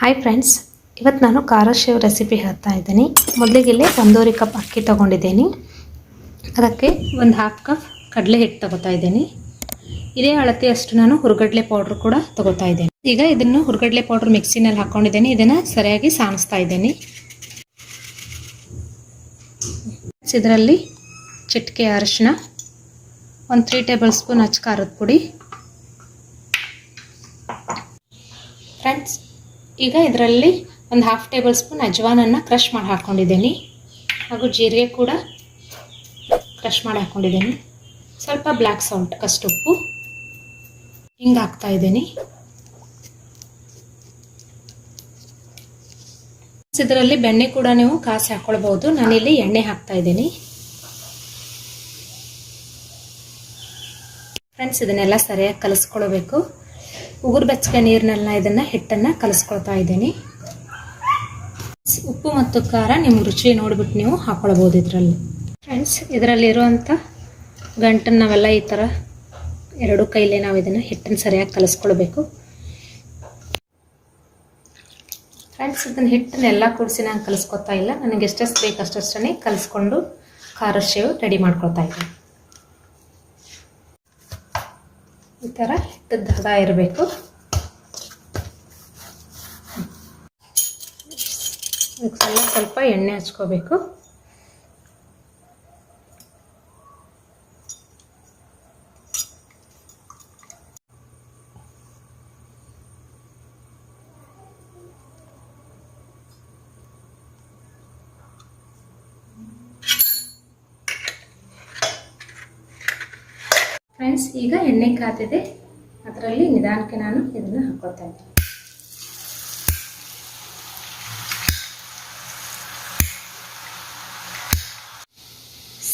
Hi friends ಇವತ್ತು ನಾನು ಖಾರ ಶೇವ್ ರೆಸಿಪಿ ಹೇಳ್ತಾ ಇದ್ದೀನಿ. ಮೊದಲಿಗೆ ಇಲ್ಲಿ ಒಂದೂವರೆ ಕಪ್ ಅಕ್ಕಿ ತೊಗೊಂಡಿದ್ದೀನಿ. ಅದಕ್ಕೆ ಒಂದು ಹಾಫ್ ಕಪ್ ಕಡಲೆ ಹಿಟ್ಟು ತಗೋತಾ ಇದ್ದೀನಿ. ಇದೇ ಅಳತೆಯಷ್ಟು ನಾನು ಹುರ್ಗಡ್ಲೆ ಪೌಡ್ರ್ ಕೂಡ ತಗೋತಾ ಇದ್ದೀನಿ. ಈಗ ಇದನ್ನು ಹುರ್ಗಡ್ಲೆ ಪೌಡ್ರ್ ಮಿಕ್ಸಿನಲ್ಲಿ ಹಾಕ್ಕೊಂಡಿದ್ದೀನಿ ಇದನ್ನು ಸರಿಯಾಗಿ ಸಾಣಿಸ್ತಾ ಇದ್ದೀನಿ. ಇದರಲ್ಲಿ ಚಿಟಿಕೆ ಅರಿಶಿನ ಒಂದು ತ್ರೀ ಟೇಬಲ್ ಸ್ಪೂನ್ ಅಚ್ಚ ಖಾರದ ಪುಡಿ. ಫ್ರೆಂಡ್ಸ್ ಈಗ ಇದರಲ್ಲಿ ಒಂದು ಹಾಫ್ ಟೇಬಲ್ ಸ್ಪೂನ್ ಅಜ್ವಾನನ್ನು ಕ್ರಷ್ ಮಾಡಿ ಹಾಕ್ಕೊಂಡಿದ್ದೀನಿ ಹಾಗೂ ಜೀರಿಗೆ ಕೂಡ ಕ್ರಶ್ ಮಾಡಿ ಹಾಕ್ಕೊಂಡಿದ್ದೀನಿ ಸ್ವಲ್ಪ ಬ್ಲ್ಯಾಕ್ ಸಾಲ್ಟ್ ಕಷ್ಟುಪ್ಪು ಹಿಂಗೆ ಹಾಕ್ತಾ ಇದ್ದೀನಿ. ಇದರಲ್ಲಿ ಬೆಣ್ಣೆ ಕೂಡ ನೀವು ಕಾಸಿ ಹಾಕ್ಕೊಳ್ಬೋದು ನಾನಿಲ್ಲಿ ಎಣ್ಣೆ ಹಾಕ್ತಾ ಇದ್ದೀನಿ. ಫ್ರೆಂಡ್ಸ್ ಇದನ್ನೆಲ್ಲ ಸರಿಯಾಗಿ ಕಲಿಸ್ಕೊಳ್ಬೇಕು. ಉಗುರು ಬೆಚ್ಚಗೆ ನೀರಿನೆಲ್ಲ ಇದನ್ನು ಹಿಟ್ಟನ್ನು ಕಲಿಸ್ಕೊಳ್ತಾ ಇದ್ದೀನಿ. ಉಪ್ಪು ಮತ್ತು ಖಾರ ನಿಮ್ಮ ರುಚಿ ನೋಡಿಬಿಟ್ಟು ನೀವು ಹಾಕ್ಕೊಳ್ಬೋದು ಇದರಲ್ಲಿ. ಫ್ರೆಂಡ್ಸ್ ಇದರಲ್ಲಿರುವಂಥ ಗಂಟನ್ನು ನಾವೆಲ್ಲ ಈ ಥರ ಎರಡು ಕೈಲೇ ನಾವು ಇದನ್ನು ಹಿಟ್ಟನ್ನು ಸರಿಯಾಗಿ ಕಲಿಸ್ಕೊಳ್ಬೇಕು. ಫ್ರೆಂಡ್ಸ್ ಇದನ್ನು ಹಿಟ್ಟನ್ನೆಲ್ಲ ಕೂಡಿಸಿ ನಾನು ಕಲಿಸ್ಕೊತಾ ಇಲ್ಲ. ನನಗೆ ಎಷ್ಟೆಷ್ಟು ಬೇಕು ಅಷ್ಟಷ್ಟೇ ಕಲಿಸ್ಕೊಂಡು ಖಾರ ಶೇವ್ ರೆಡಿ ಮಾಡ್ಕೊಳ್ತಾ ಇದ್ದೀನಿ. ಈ ಥರ ಹಿಟ್ಟದ ಹದ ಇರಬೇಕು ಸ್ವಲ್ಪ ಸ್ವಲ್ಪ ಎಣ್ಣೆ ಹಚ್ಕೋಬೇಕು. ಫ್ರೆಂಡ್ಸ್, ಈಗ ಎಣ್ಣೆ ಕಾದಿದೆ. ಅದರಲ್ಲಿ ನಿಧಾನಕ್ಕೆ ನಾನು ಇದನ್ನು ಹಾಕೋತಾ ಇದ್ದೀನಿ.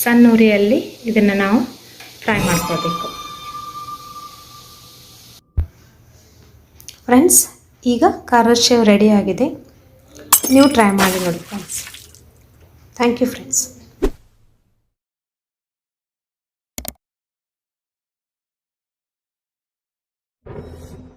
ಸಣ್ಣ ಉರಿಯಲ್ಲಿ ಇದನ್ನು ನಾವು ಫ್ರೈ ಮಾಡ್ಕೋಬೇಕು. ಫ್ರೆಂಡ್ಸ್, ಈಗ ಖಾರದ ಶೇವ್ ಆಗಿದೆ. ನೀವು ಟ್ರೈ ಮಾಡಿ ನೋಡಿ, friends. Thank you, friends. you